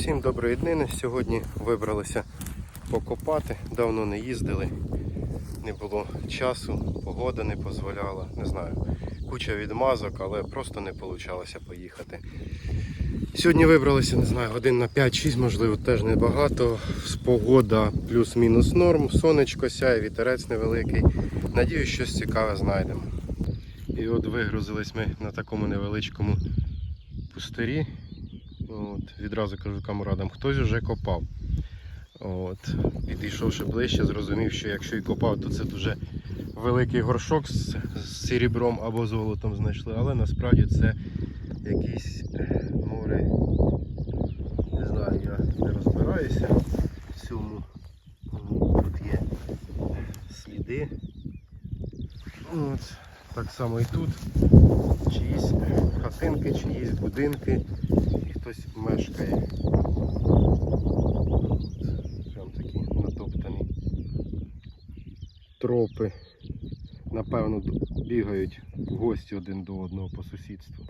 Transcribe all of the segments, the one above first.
Всім доброї днини. Сьогодні вибралися покопати. Давно не їздили, не було часу, погода не дозволяла. Не знаю, куча відмазок, але просто не вийшло поїхати. Сьогодні вибралися, не знаю, годин на 5-6, можливо, теж небагато. Погода плюс-мінус норм, сонечко сяє, вітерець невеликий. Надіюсь, щось цікаве знайдемо. І от вигрузились ми на такому невеличкому пустирі. От, відразу кажу камрадам, хтось вже копав. От, підійшовши ближче, зрозумів, що якщо і копав, то це дуже великий горшок з, серебром або золотом знайшли, але насправді це якісь е, море. Не знаю, я не розбираюся в цьому. Тут є сліди. От, так само і тут. Чиїсь хатинки, чиїсь будинки і хтось мешкає. Прям такі натоптані тропи. Напевно, бігають гості один до одного по сусідству.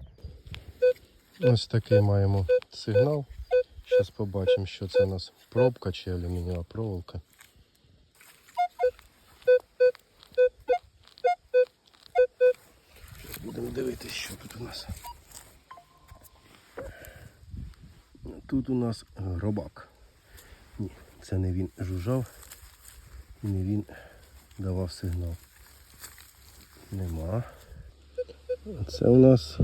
Ось такий маємо сигнал. Зараз побачимо, що це у нас пробка чи алюмінієва проволока. Будемо дивитися, що тут у нас. Тут у нас гробак. Ні, це не він жужжав і не він давав сигнал. Нема. Це у нас.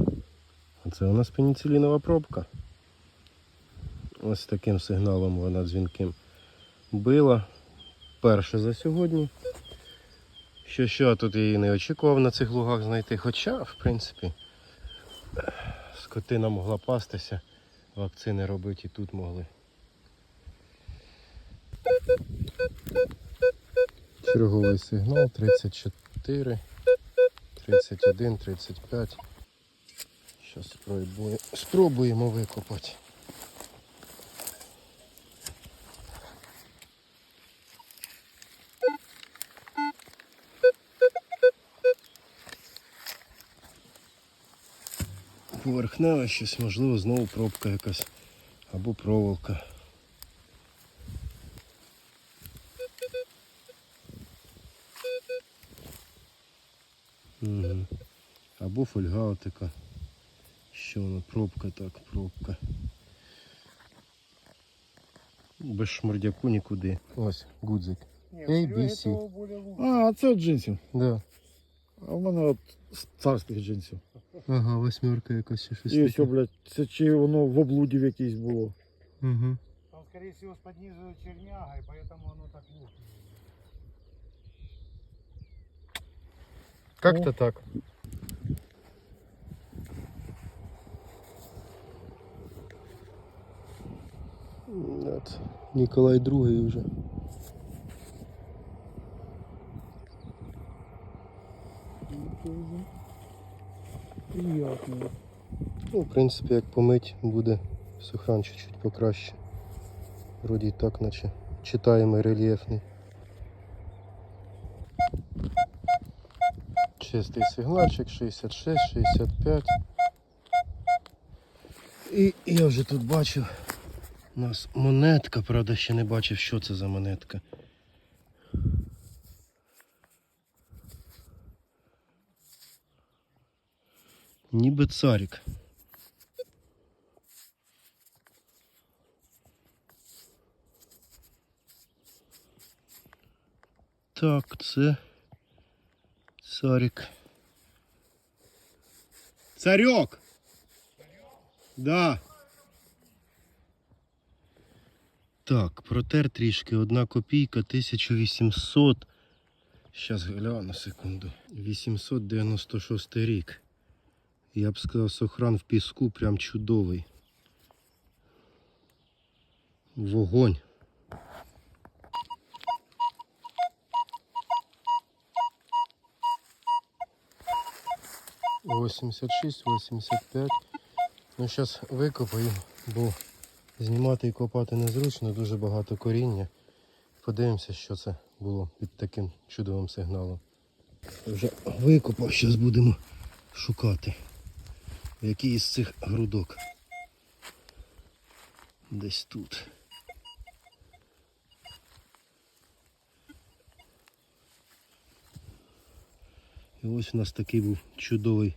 Це у нас пеніцилінова пробка. Ось таким сигналом вона дзвінким била. Перше за сьогодні. Що що, тут її не очікував на цих лугах знайти. Хоча, в принципі, скотина могла пастися, вакцини робити і тут могли. Черговий сигнал 34, 31, 35. Зараз спробуємо, викопати. Поверхневе щось, можливо, знову пробка якась або проволока. Угу. Або фольга отака. Що воно? Пробка так, пробка. Без шмурдяку нікуди. Ось, гудзик. ABC. А, це джинсів. Да. А в мене от з царських джинсів. Ага, восьмерка якась ще щось. І все, блядь, це чи воно в облуді в якійсь було. Угу. Там, скорее всего, с поднизу черняга, и поэтому оно так лопнет. Как-то так. Вот. Николай II уже. Приятно. Ну, в принципі, як помить, буде сухран чуть-чуть покраще. Вроді так, наче читаємо рельєфний. Чистий сигнальчик 66, 65. І я вже тут бачив у нас монетка, правда ще не бачив, що це за монетка. Ніби царик. Так, це царик. Царек! Да. Так, протер трішки, одна копійка, 1800. Щас гляну секунду. 896 рік. Я б сказав, сохран в піску прям чудовий. Вогонь. Восемьдесят шість, восемьдесят п'ять. Ну зараз викопаю, бо знімати і копати незручно, дуже багато коріння. Подивимося, що це було під таким чудовим сигналом. Вже викопав, зараз будемо шукати. Який із цих грудок. Десь тут. І ось у нас такий був чудовий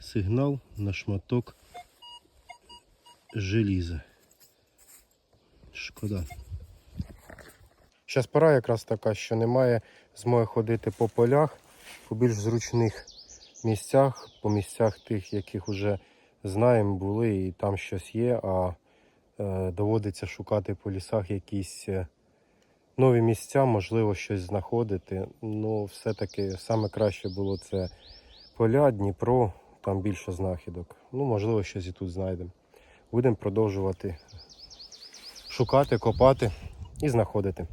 сигнал на шматок желіза. Шкода. Зараз пора якраз така, що немає змоги ходити по полях, по більш зручних місцях, по місцях тих, яких вже знаємо, були, і там щось є, а е, доводиться шукати по лісах якісь е, нові місця, можливо, щось знаходити. Ну, все-таки саме краще було це поля, Дніпро, там більше знахідок. Ну, можливо, щось і тут знайдемо. Будемо продовжувати шукати, копати і знаходити.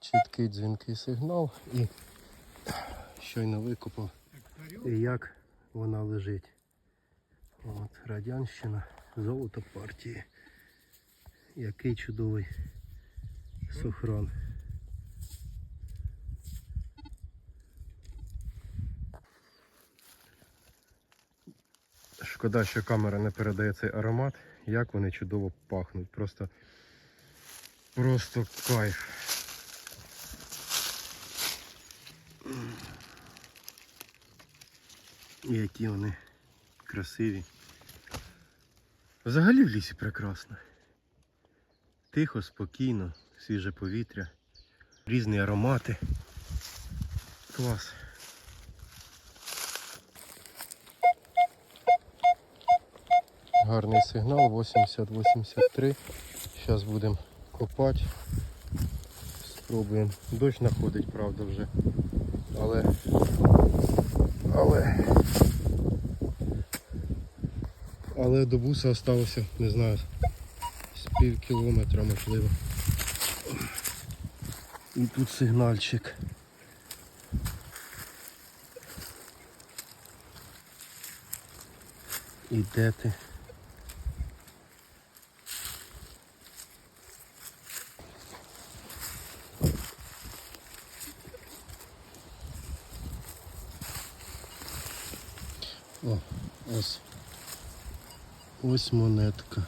Чіткий дзвінкий сигнал і щойно викопав. І як вона лежить. От, Радянщина, золото партії. Який чудовий сохран. Шкода, що камера не передає цей аромат. Як вони чудово пахнуть. Просто, просто кайф. І які вони красиві. Взагалі в лісі прекрасно. Тихо, спокійно, свіже повітря, різні аромати. Клас. Гарний сигнал 80-83. Зараз будемо копати. Спробуємо. Дощ находить, правда, вже. Але. Але. Але до буса залишилося, не знаю, з пів кілометра можливо. І тут сигнальчик. І де ти? О, ось. Ось монетка.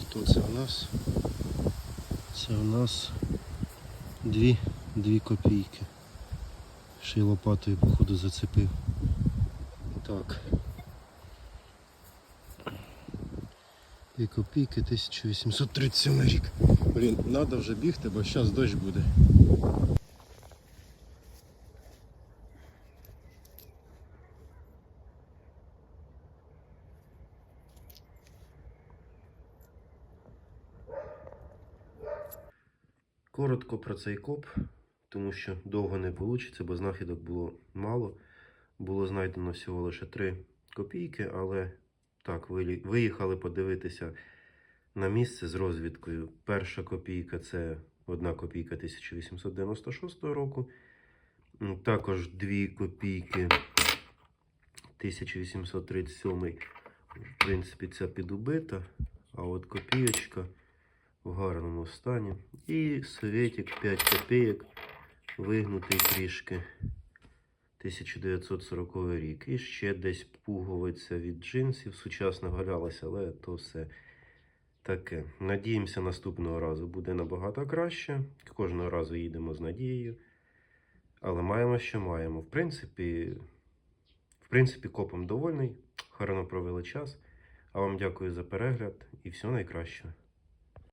Хто це у нас? Це у нас дві, дві копійки. Ще й лопатою, походу, зацепив. Так. Дві копійки 1837 рік. Блін, треба вже бігти, бо зараз дощ буде. Коротко про цей коп, тому що довго не вийде, бо знахідок було мало. Було знайдено всього лише 3 копійки, але так, виїхали подивитися на місце з розвідкою. Перша копійка це 1 копійка 1896 року. Також 2 копійки 1837. В принципі, ця підубита, а от копійочка в гарному стані. І советик 5 копійок, вигнутий трішки. 1940 рік. І ще десь пуговиця від джинсів сучасно валялася, але то все таке. Надіємося, наступного разу буде набагато краще. Кожного разу їдемо з надією. Але маємо, що маємо. В принципі, в принципі, копом довольний. Гарно провели час. А вам дякую за перегляд і всього найкращого.